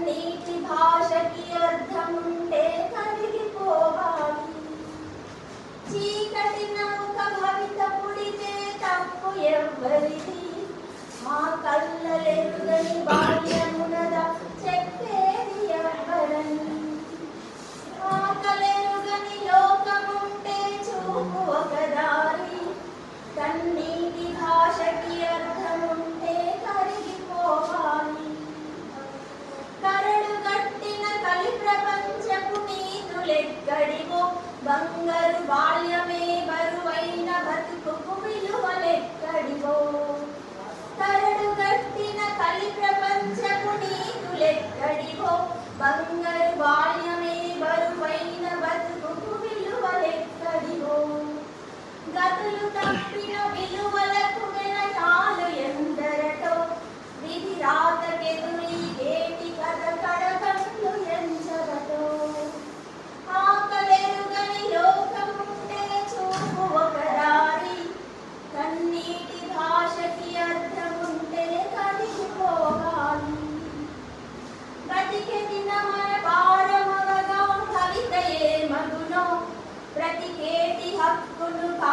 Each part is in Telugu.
నీటి భాషకి అర్థముంటే కరిగిపోవాలి చీకటి నౌక భవిత పుడితే తప్పు ఎవరిది బంగారు బాల్యమే బరువైన బతుకు విలువలెక్కడివో తరడు కట్టిన కలి ప్రపంచపు నీకులెక్కడివో బంగారు బ్రతికే దినమన భారమవగా కవితయే మగునో బ్రతికేటి హక్కును కా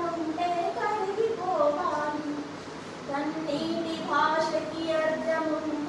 ఉంటే కరిగిపోవాలి. కన్నీటి భాషకి అర్థముంది.